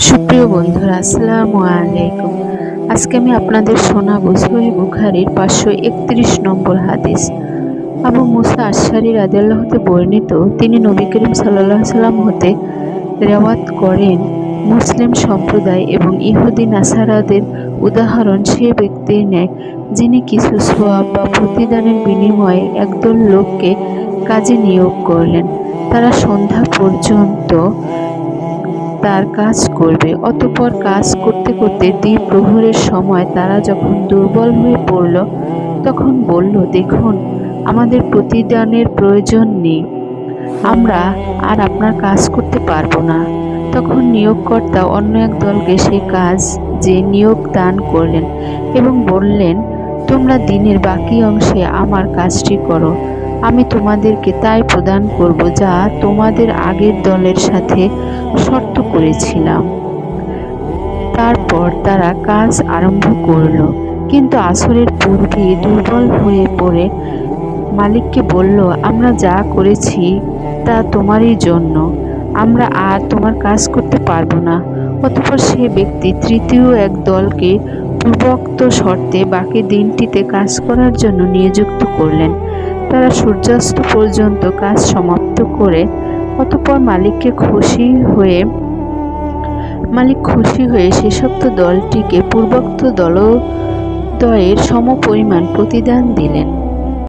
সুপ্রিয় বন্ধুরা, আসসালামু আলাইকুম। আজকে আমি আপনাদের শোনাবো সহি বুখারির পাঁচশো একত্রিশ নম্বর হাদিস। আবু মুসা আশারি রাদিয়াল্লাহ হতে বর্ণিত, তিনি নবী করিম সাল্লাহ সাল্লাম হতে রেওয়াত করেন মুসলিম সম্প্রদায় এবং ইহুদি নাসারাদের উদাহরণ সে ব্যক্তির ন্যায়, যিনি কিছু সোয়াব বা প্রতিদানের বিনিময়ে একদল লোককে কাজে নিয়োগ করলেন। তারা সন্ধ্যা পর্যন্ত তার কাজ করবে। অতপর কাজ করতে করতে দ্বীপ প্রহরের সময় তারা যখন দুর্বল হয়ে পড়ল, তখন বলল, দেখুন, আমাদের প্রতিদানের প্রয়োজন নেই। আমরা আর আপনার কাজ করতে পারব না। তখন নিয়োগকর্তা অন্য এক দলকে সে কাজ, যে নিয়োগ দান করলেন এবং বললেন, তোমরা দিনের বাকি অংশে আমার কাজটি করো। আমি তোমাদেরকে তাই প্রদান করব যা তোমাদের আগের দলের সাথে শর্ত করেছিলাম। তারপর তারা কাজ আরম্ভ করল, কিন্তু আসরের পূর্বে দুর্বল হয়ে পড়ে মালিককে বলল, আমরা যা করেছি তা তোমারই জন্য। আমরা আর তোমার কাজ করতে পারব না। অতপর সে ব্যক্তি তৃতীয় এক দলকে পূর্বোক্ত শর্তে বাকি দিনটিতে কাজ করার জন্য নিযুক্ত করলেন। তারা সূর্যাস্ত পর্যন্ত কাজ সমাপ্ত করে অতপর মালিককে খুশি হয়ে, মালিক খুশি হয়ে শেষোক্ত দলটিকে পূর্বোক্ত দলদ্বয়ের সমপরিমাণ প্রতিদান দিলেন।